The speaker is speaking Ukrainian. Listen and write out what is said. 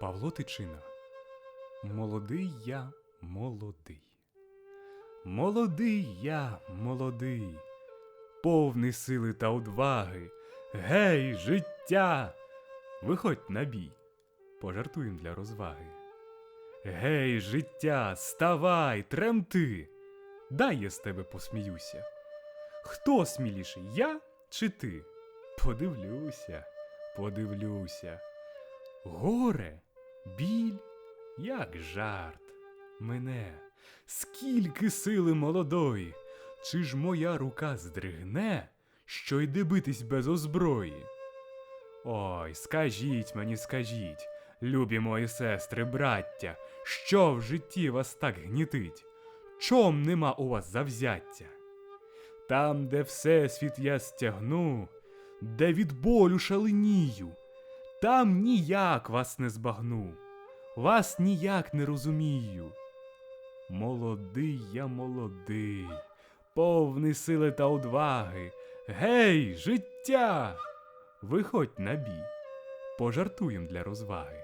Павло Тичина. Молодий я молодий. Молодий я молодий, повний сили та одваги. Гей, життя! Виходь на бій, пожартуєм для розваги. Гей, життя, ставай, тремти, дай я з тебе посміюся. Хто сміліший, я чи ти? Подивлюся, подивлюся. Горе, біль, як жарт. Мене, скільки сили молодої, чи ж моя рука здригне, що йде битись без озброї? Ой, скажіть мені, скажіть, любі мої сестри, браття, що в житті вас так гнітить? Чом нема у вас завзяття? Там, де всесвіт я стягну, де від болю шаленію, там ніяк вас не збагну, вас ніяк не розумію. Молодий я молодий, повний сили та одваги. Гей, життя! Виходь на бій, пожартуєм для розваги.